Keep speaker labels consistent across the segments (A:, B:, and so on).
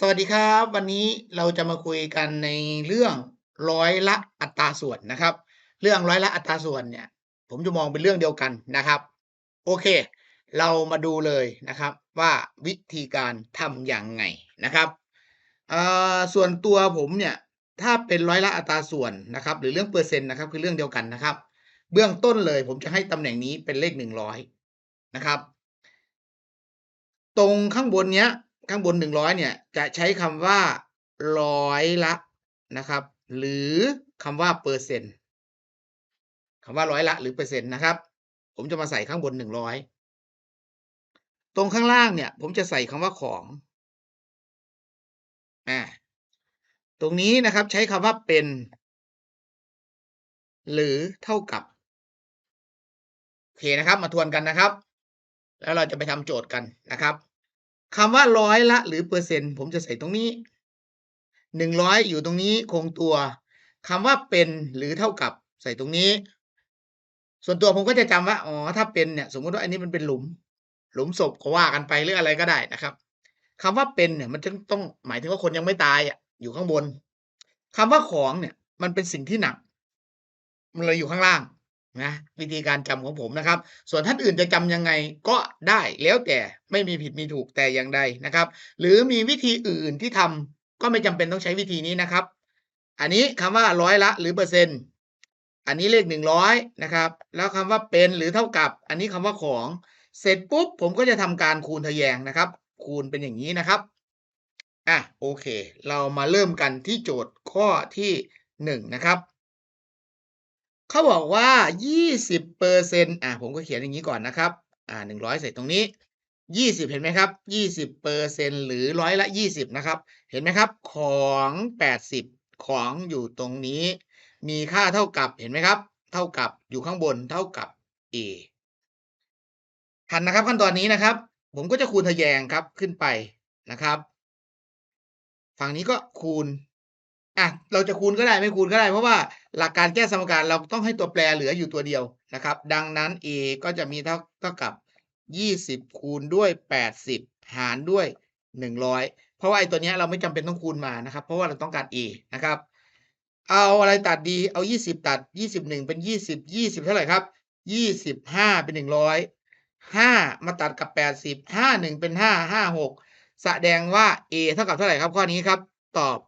A: สวัสดีครับ วันนี้เราจะมาคุยกันในเรื่องร้อยละอัตราส่วนนะครับ เรื่องร้อยละอัตราส่วนเนี่ย ผมจะมองเป็นเรื่องเดียวกันนะครับ โอเค เรามาดูเลยนะครับว่าวิธีการทำอย่างไงนะครับเออส่วนตัวผมเนี่ยถ้าเป็นร้อยละอัตราส่วนนะครับ หรือเรื่องเปอร์เซ็นต์นะครับ คือเรื่องเดียวกันนะครับ เบื้องต้นเลยผมจะให้ตำแหน่งนี้เป็นเลขหนึ่งร้อยนะครับ ตรงข้างบนเนี้ย ข้างบนหนึ่งร้อยเนี่ย จะใช้คำว่าร้อยละนะครับ หรือคำว่าเปอร์เซ็นต์คำว่าร้อยละหรือเปอร์เซ็นต์นะครับ ผมจะมาใส่ข้างบนหนึ่งร้อยตรงข้างล่างเนี่ย ผมจะใส่คำว่าของอ่าตรงนี้นะครับใช้คำว่าเป็น หรือเท่ากับโอเคนะครับ มาทวนกันนะครับ แล้วเราจะไปทำโจทย์กันนะครับ คำว่าร้อยละหรือเปอร์เซ็นต์ผมจะใส่ตรงนี้หนึ่งร้อยอยู่ตรงนี้คงตัวคำว่าเป็นหรือเท่ากับใส่ตรงนี้ ส่วนตัวผมก็จะจำว่า อ๋อ ถ้าเป็นเนี่ย สมมติว่าอันนี้มันเป็นหลุม หลุมศพก็ว่ากันไปหรืออะไรก็ได้นะครับคำว่าเป็นเนี่ย มันจะต้องหมายถึงว่าคนยังไม่ตายอะ อยู่ข้างบนคำว่าของเนี่ย มันเป็นสิ่งที่หนัก มันเลยอยู่ข้างล่าง นะวิธีการจำของผมนะครับ ส่วนท่านอื่นจะจำยังไงก็ได้แล้วแต่ไม่มีผิดมีถูกแต่อย่างใดนะครับ หรือมีวิธีอื่นที่ทำก็ไม่จำเป็นต้องใช้วิธีนี้นะครับ อันนี้คำว่าร้อยละหรือเปอร์เซ็นต์อันนี้เลขหนึ่งร้อยนะครับ แล้วคำว่าเป็นหรือเท่ากับ อันนี้คำว่าของเสร็จปุ๊บผมก็จะทำการคูณทะแยงนะครับ คูณเป็นอย่างนี้นะครับอะโอเค เรามาเริ่มกันที่โจทย์ข้อที่หนึ่งนะครับ เขาบอกว่ายี่สิบเปอร์เซ็นต์อ่าผมก็เขียนอย่างนี้ก่อนนะครับ อ่าหนึ่งร้อยใส่ตรงนี้ยี่สิบเห็นไหมครับยี่สิบเปอร์เซ็นหรือร้อยละยี่สิบนะครับ เห็นไหมครับ ของแปดสิบของอยู่ตรงนี้ มีค่าเท่ากับ เห็นไหมครับ เท่ากับ อยู่ข้างบน เท่ากับ a ทันนะครับขั้นตอนนี้นะครับ ผมก็จะคูณทะแยงครับขึ้นไปนะครับ ฝั่งนี้ก็คูณ อะเราจะคูณก็ได้ไม่คูณก็ได้ เพราะว่าหลักการแก้สมการเราต้องให้ตัวแปรเหลืออยู่ตัวเดียวนะครับ ดังนั้น a ก็จะมีเท่าเท่ากับ 20 คูณด้วย 80 หารด้วย 100 เพราะว่าไอ้ตัวนี้เราไม่จำเป็นต้องคูณมานะครับ เพราะว่าเราต้องการ a นะครับ เอาอะไรตัดดีเอา 20 ตัด 21 เป็น 20 20 เท่าไหร่ครับ 25 เป็น 100 5 มาตัดกับ 80 51 เป็น 5 56 แสดงว่า a เท่ากับเท่าไหร่ครับข้อนี้ครับ ตอบ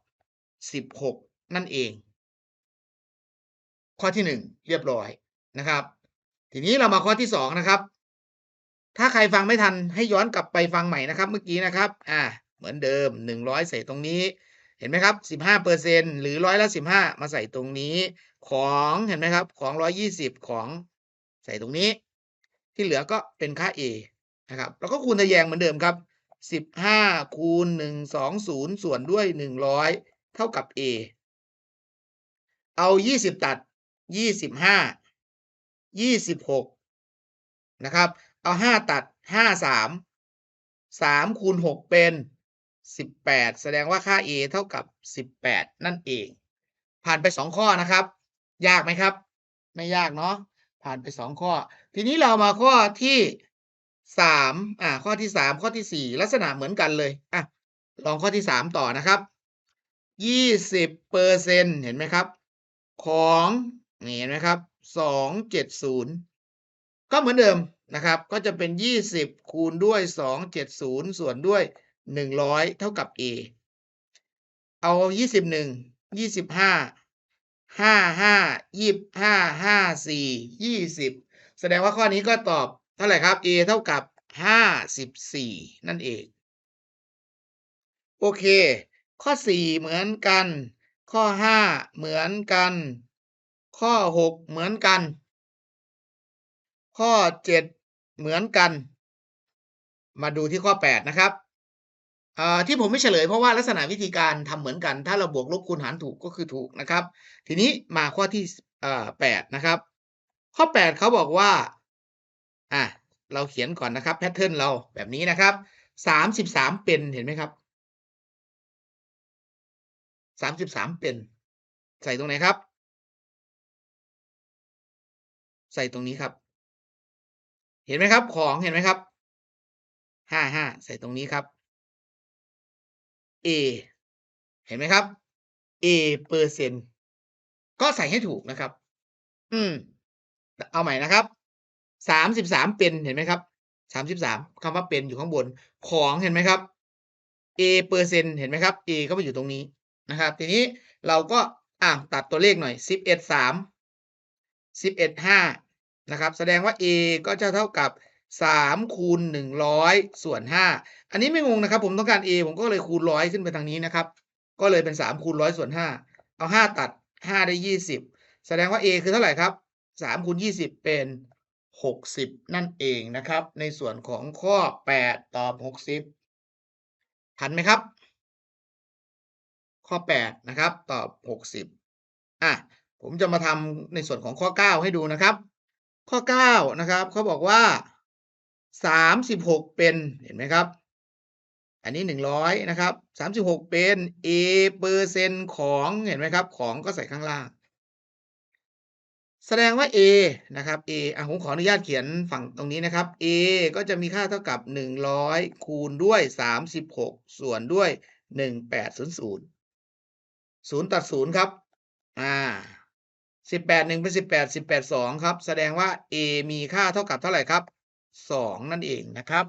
A: สิบหกนั่นเอง ข้อที่หนึ่งเรียบร้อยนะครับ ทีนี้เรามาข้อที่สองนะครับ ถ้าใครฟังไม่ทันให้ย้อนกลับไปฟังใหม่นะครับ เมื่อกี้นะครับอ่าเหมือนเดิมหนึ่งร้อยใส่ตรงนี้เห็นไหมครับสิบห้าเปอร์เซ็นหรือร้อยละสิบห้ามาใส่ตรงนี้ ของเห็นไหมครับ ของร้อยยี่สิบของใส่ตรงนี้ ที่เหลือก็เป็นค่า a นะครับ แล้วก็คูณทะแยงเหมือนเดิมครับสิบห้าคูณหนึ่งสองศูนย์ส่วนด้วยหนึ่งร้อย เท่ากับ a เอา 20 ตัด 25 26 นะครับ เอา 5 ตัด 5 3 3คูณ6เป็น 18 แสดงว่าค่า a เท่ากับ 18 นั่นเอง ผ่านไป 2 ข้อนะครับ ยากไหมครับ ไม่ยากเนาะผ่านไป 2 ข้อ ทีนี้เรามาข้อที่ 3 อ่า ข้อที่ 3 ข้อที่ 4 ลักษณะเหมือนกันเลย อะ ลองข้อที่ 3 ต่อนะครับ ยี่สิบเปอร์เซ็นเห็นไหมครับ ของนี่เห็นไหมครับสองเจ็ดศูนย์ก็เหมือนเดิมนะครับ ก็จะเป็นยี่สิบคูณด้วยสองเจ็ดศูนย์ส่วนด้วยหนึ่งร้อยเท่ากับ a เอายี่สิบหนึ่งยี่สิบห้าห้าห้ายี่ห้าห้าสี่ยี่สิบแสดงว่าข้อนี้ก็ตอบเท่าไหร่ครับ a เท่ากับห้าสิบสี่นั่นเอง โอเค ข้อสี่เหมือนกัน ข้อห้าเหมือนกัน ข้อหกเหมือนกัน ข้อเจ็ดเหมือนกัน มาดูที่ข้อแปดนะครับที่ผมไม่เฉลยเพราะว่าลักษณะวิธีการทำเหมือนกัน ถ้าเราบวกลบคูณหารถูกก็คือถูกนะครับ ทีนี้มาข้อที่แปดนะครับ ข้อแปดเขาบอกว่าอะเราเขียนก่อนนะครับแพทเทิร์นเราแบบนี้นะครับสามสิบสามเป็นเห็นไหมครับ สามสิบสามเป็น ใส่ตรงไหนครับ ใส่ตรงนี้ครับ เห็นไหมครับ ของเห็นไหมครับห้าห้าใส่ตรงนี้ครับ a เห็นไหมครับ a เปอร์เซ็นต์ก็ใส่ให้ถูกนะครับ อืม เอาใหม่นะครับ สามสิบสามเป็นเห็นไหมครับ สามสิบสามคำว่าเป็นอยู่ข้างบน ของเห็นไหมครับ a เปอร์เซ็นต์เห็นไหมครับ a ก็มาอยู่ตรงนี้ นะครับ ทีนี้เราก็อะตัดตัวเลขหน่อยสิบเอ็ดสามสิบเอ็ดห้านะครับ แสดงว่า a ก็จะเท่ากับสามคูณหนึ่งร้อยส่วนห้าอันนี้ไม่งงนะครับ ผมต้องการ a ผมก็เลยคูณร้อยขึ้นไปทางนี้นะครับ ก็เลยเป็นสามคูณร้อยส่วนห้าเอาห้าตัดห้าได้ยี่สิบแสดงว่า a คือเท่าไหร่ครับสามคูณยี่สิบเป็นหกสิบนั่นเองนะครับ ในส่วนของข้อแปดตอบหกสิบทันไหมครับ ข้อ 8 นะครับ ตอบ 60อะผมจะมาทำในส่วนของข้อ 9 ให้ดูนะครับ ข้อ 9 นะครับเขาบอกว่า 36 เป็นเห็นไหมครับ อันนี้ 100 นะครับ 36 เป็น a เปอร์เซนต์ของเห็นไหมครับ ของก็ใส่ข้างล่าง แสดงว่า a นะครับ a อะผมขออนุญาตเขียนฝั่งตรงนี้นะครับ a ก็จะมีค่าเท่ากับ 100 คูณด้วย 36 ส่วนด้วย 1800 ศูนย์ตัดศูนย์ครับ อ่าสิบแปดหนึ่งเป็นสิบแปดสิบแปดสองครับ แสดงว่า a มีค่าเท่ากับเท่าไหร่ครับสองนั่นเองนะครับ